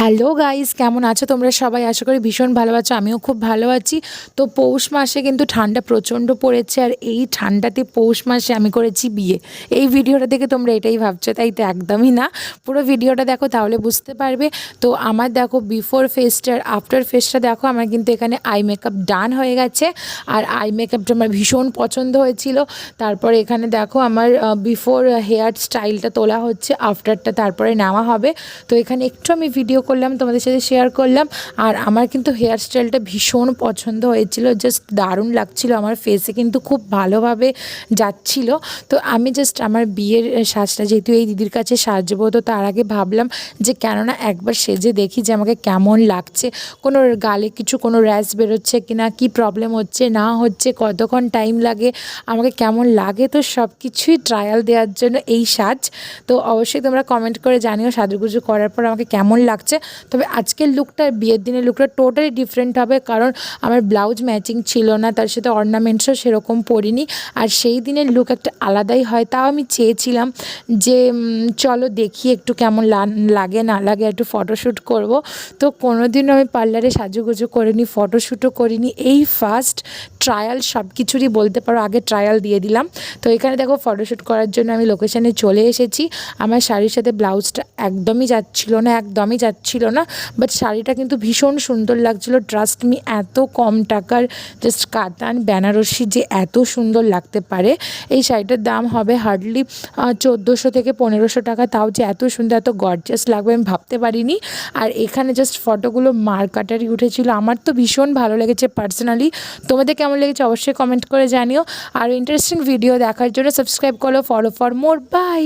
Hello guys কেমন আছো তোমরা সবাই? আশা করি ভীষণ ভালো আছো, আমিও খুব ভালো আছি। তো পৌষ মাসে কিন্তু ঠান্ডা প্রচণ্ড পড়েছে, আর এই ঠান্ডাতে পৌষ মাসে আমি করেছি বিয়ে। এই ভিডিওটা দেখে তোমরা এটাই ভাবছ, তাই তো একদমই না। পুরো ভিডিওটা দেখো, তাহলে বুঝতে পারবে। তো আমার দেখো বিফোর ফেসটা আর আফটার ফেসটা দেখো, আমার কিন্তু এখানে আই মেকআপ ডান হয়ে গেছে। আর আই মেকআপটা আমার ভীষণ পছন্দ হয়েছিল। তারপরে এখানে দেখো, আমার বিফোর হেয়ার স্টাইলটা তোলা হচ্ছে আফটারটা তারপরে নেওয়া হবে। তো এখানে একটু আমি ভিডিও করলাম, তোমাদের সাথে শেয়ার করলাম। আর আমার কিন্তু হেয়ার স্টাইলটা ভীষণ পছন্দ হয়েছিল। জাস্ট দারুণ লাগছিল। আমার ফেসে কিন্তু খুব ভালোভাবে যাচ্ছিল। তো আমি জাস্ট আমার বিয়ের সাজটা, যেহেতু এই দিদির কাছে সাজবো, তো তার আগে ভাবলাম যে কেননা একবার সেজে দেখি যে আমাকে কেমন লাগছে। কোনো গালে কিছু, কোনো র্যাশ বেরোচ্ছে কি না কী প্রবলেম হচ্ছে, না হচ্ছে, কতক্ষণ টাইম লাগে, আমাকে কেমন লাগে, তো সব কিছুই ট্রায়াল দেওয়ার জন্য এই সাজ। তো অবশ্যই তোমরা কমেন্ট করে জানিও। সাজুগুজু করার পর আমাকে কেমন লাগছে। তবে আজকের লুকটা বিয়ের দিনের লুকটা টোটালি ডিফারেন্ট হবে কারণ আমার ব্লাউজ ম্যাচিং ছিল না, তার সাথে অর্নামেন্টসও সেরকম পরিনি। আর সেই দিনের লুক একটা আলাদাই হয়, তাও আমি চেয়েছিলাম যে চলো দেখি একটু কেমন লাগে, না লাগে, একটু ফটোশ্যুট করব। তো কোনোদিনও আমি পার্লারে সাজুগুজু করিনি ফটোশ্যুটও করিনি। এই ফার্স্ট ট্রায়াল সব কিছুরই বলতে পারো, আগে ট্রায়াল দিয়ে দিলাম। তো এখানে দেখো ফটোশ্যুট করার জন্য আমি লোকেশানে চলে এসেছি। আমার শাড়ির সাথে ব্লাউজটা একদমই যাচ্ছিল না, একদমই যাচ্ছিল না বাট শাড়িটা কিন্তু ভীষণ সুন্দর লাগছিল। ট্রাস্ট মি এত কম টাকার জাস্ট কাতান, বেনারসি যে এত সুন্দর লাগতে পারে, এই শাড়িটার দাম হবে হার্ডলি চোদ্দোশো থেকে পনেরোশো টাকা। তাও যে এত সুন্দর, এত গর্জাস লাগবে আমি ভাবতে পারিনি। আর এখানে জাস্ট ফটোগুলো মার মার্কাটারি উঠেছিল। আমার তো ভীষণ ভালো লেগেছে পার্সোনালি তোমাদের কেমন লেগেছে অবশ্যই কমেন্ট করে জানিও। আর ইন্টারেস্টিং ভিডিও দেখার জন্য সাবস্ক্রাইব করো ফলো ফর মোর বাই